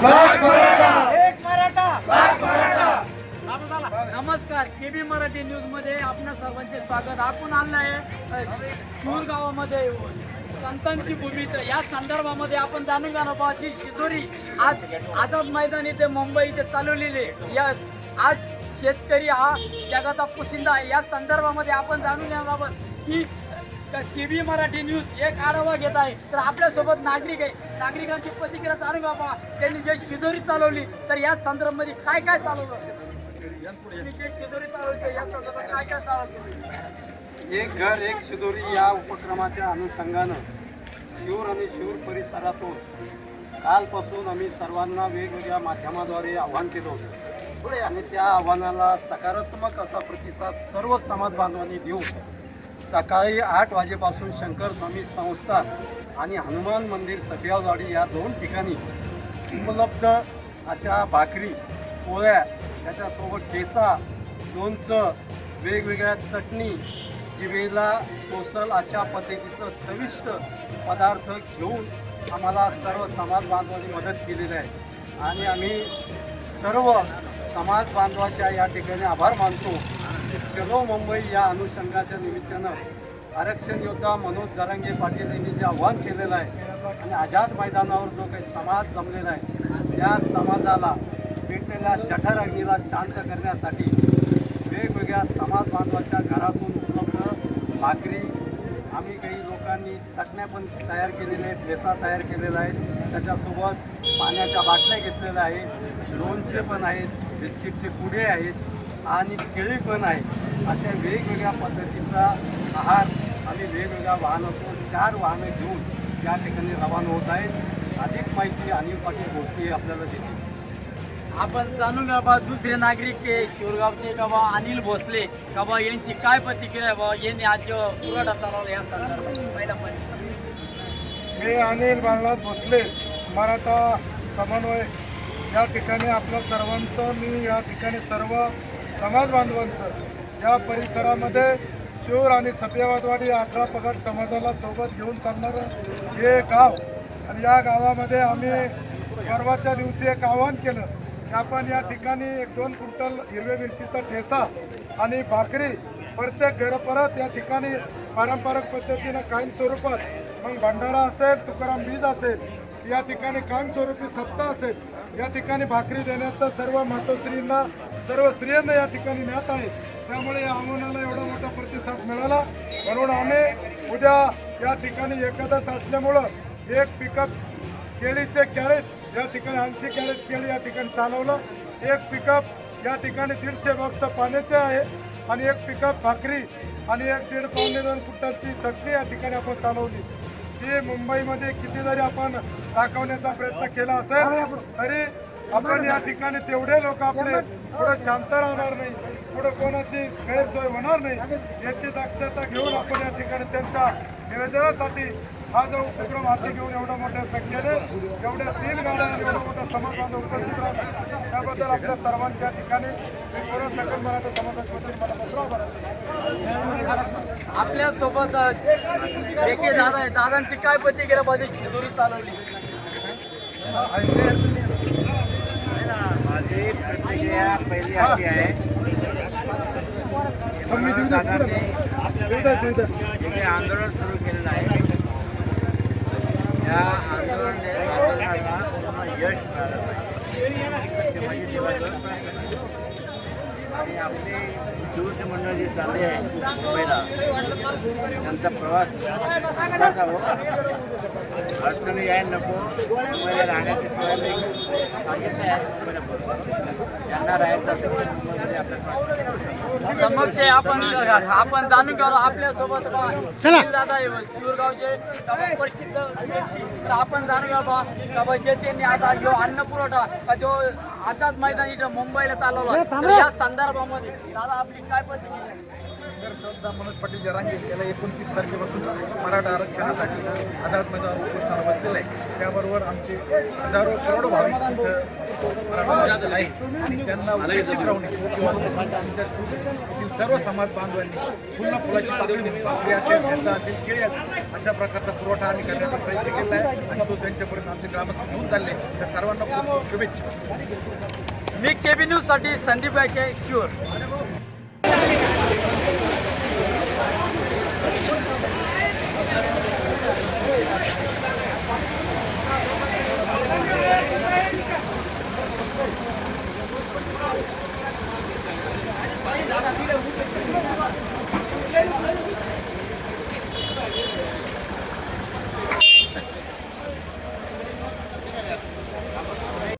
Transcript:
एक मराठा! नमस्कार केबी मराठी न्यूजमध्ये आपल्या सर्वांचे स्वागत. आपण आणलं आहे शूर गावामध्ये संतांची भूमी. तर या संदर्भामध्ये आपण जाणून घेणार आहोत की शिदोरी आज आझाद मैदान इथे मुंबई इथे चालवलेले या आज शेतकरी हा जगाचा पोशिंदा आहे. या संदर्भामध्ये आपण जाणून घेणार आहोत की केबी मराठी न्यूज एक आढावा घेत आहे. तर आपल्यासोबत नागरिक आहे. नागरिकांची प्रतिक्रिया जाणून घ्या त्यांनी जे शिजोरी चालवली तर या संदर्भामध्ये काय काय चालवलं? जे शिजोरी चालवली या संदर्भात काय काय चालवलं? एक घर एक शिदोरी या उपक्रमाच्या अनुषंगानं शिवर आणि शिवर परिसरातून कालपासून आम्ही सर्वांना वेगवेगळ्या माध्यमाद्वारे आव्हान केलं होतं. आणि त्या आव्हानाला सकारात्मक असा प्रतिसाद सर्व समाज बांधवांनी देऊन सकाळी आठ वाजेपासून शंकर स्वामी आणि हनुमान मंदिर सफियावाडी या दोन ठिकाणी उपलब्ध अशा भाकरी पोळ्या त्याच्यासोबत ठेसा लोणचं वेगवेगळ्या चटणी जिवेला सोसल अशा पद्धतीचं चविष्ट पदार्थ घेऊन आम्हाला सर्व समाज बांधवांनी मदत केलेली आहे. आणि आम्ही सर्व समाज बांधवाच्या या ठिकाणी आभार मानतो. चलो मुंबई या अनुषंगाच्या निमित्तानं आरक्षण योद्धा मनोज जरांगे पाटील यांनी जे आव्हान केलेलं आहे आणि आझाद मैदानावर जो काही समाज जमलेला आहे त्या समाजाला पेटलेल्या जठरअग्नीला शांत करण्यासाठी वेगवेगळ्या समाज बांधवाच्या घरातून उपलब्ध भाकरी आम्ही काही लोकांनी चटण्या पण तयार केलेल्या आहेत ठेसा तयार केलेला आहे. त्याच्यासोबत पाण्याच्या बाटल्या घेतलेल्या आहेत लोणचे पण आहेत बिस्किटचे पुडे आहेत. आणि केळी पण आहे. अशा वेगवेगळ्या पद्धतीचा आहार आम्ही वेगवेगळ्या वाहनातून चार वाहनं घेऊन या ठिकाणी रवाना होत आहेत. अधिक माहिती अनिल पाटील गोष्टी आपल्याला देतील. आपण जाणून घ्या बा दुसरे नागरिक ते शिवगावचे का बा अनिल भोसले का बा यांची काय प्रतिक्रिया आहे बा यांनी आज जो पुरवठा चालवला या संदर्भात? पहिला मी अनिल बाळनाथ भोसले मराठा समन्वय. या ठिकाणी आपल्या सर्वांचं मी या ठिकाणी सर्व समाज बांधवांचं या परिसरामध्ये शिवर आणि सफियावादवाडी अठरा पगड समाजाला सोबत घेऊन चालणारं हे गाव. आणि या गावामध्ये आम्ही परवाच्या दिवशी एक आवाहन केलं की आपण या ठिकाणी एक दोन क्विंटल हिरव्या मिरचीचा ठेसा आणि भाकरी प्रत्येक घरपरत या ठिकाणी पारंपरिक पद्धतीनं कायम स्वरूपात मग भंडारा असेल तुकाराम बीज असेल या ठिकाणी कायमस्वरूपी सप्ताह असेल या ठिकाणी भाकरी देण्याचं सर्व मातोश्रींना सर्व स्त्रियांना या ठिकाणी ज्ञात आहे. त्यामुळे या आव्हानाला एवढा मोठा प्रतिसाद मिळाला. म्हणून आम्ही उद्या या ठिकाणी एकादश असल्यामुळं एक पिकअप केळीचे कॅरेट या ठिकाणी ऐंशी कॅरेट केळी या ठिकाणी चालवलं. एक पिकअप या ठिकाणी दीडशे बॉक्स पाण्याचे आहे आणि एक पिकअप भाकरी आणि एक दीड पावणे दोन फुटाची चटणी या ठिकाणी आपण चालवली. ती मुंबईमध्ये किती जरी आपण दाखवण्याचा प्रयत्न केला असेल. तरी आपण या ठिकाणी तेवढे लोक आपले. पुढे शांत राहणार नाही. पुढे कोणाची गैरसोय होणार नाही. याची दक्षता घेऊन आपण या ठिकाणी त्यांच्या निवेदनासाठी हा जो उपक्रम हाती घेऊन एवढ्या मोठ्या संख्येने एवढ्या तीन गाड्या एवढा मोठा समाज बांधव उपस्थित राहतात त्याबद्दल आपल्या सर्वांच्या ठिकाणी मी पूर्ण सकल मराठा समाजाच्या वतीने मला पत्र आभार आहे. आपल्यासोबत एके दादा आहे दादांची काय प्रतिक्रिया पाहिजे? शिदोरी चालवली. माझी प्रतिक्रिया पहिली अशी आहे दादांनी जे आंदोलन सुरू केलेलं आहे. या आंदोलन आंदोलनाला यश मिळालं पाहिजे. ते माझी दिवसभर आणि आपले शिवचे मंडळ जे चालले आहे मुंबईला त्यांचा प्रवास हो अडचणी यायला नको. मुंबईला राहण्याची सांगितलं आहे. त्यांना राहायचं असेल तर मुंबईमध्ये आपल्या समक्ष आहे. आपण आपण जाणून घ्या आपल्यासोबत दादा शिवगावचे प्रसिद्ध व्यक्ती. तर आपण जाणून घ्या बा. का त्यांनी आता जो अन्न पुरवठा का जो आझाद मैदान इथं मुंबईला चालवला. या संदर्भामध्ये दादा आपली काय प्रतिक्रिया संघर्ष श्रद्धा मनोज पाटील जरांगे याला एकोणतीस तारखेपासून मराठा आरक्षणासाठी आझाद मैदान उपोषणाला बसलेलं आहे. त्याबरोबर आमचे हजारो करोड भाविक मराठा आणि त्यांना उपेक्षित राहू नये किंवा आमच्या येथील सर्व समाज बांधवांनी पूर्ण फुलाची पाकळी पाकळी असेल त्यांचा असेल केळी असेल अशा प्रकारचा पुरवठा आम्ही करण्याचा प्रयत्न केला आहे. आणि तो त्यांच्यापर्यंत आमचे ग्रामस्थ घेऊन चालले त्या सर्वांना खूप शुभेच्छा. मी केबी न्यूजसाठी संदीप गायके शिवर.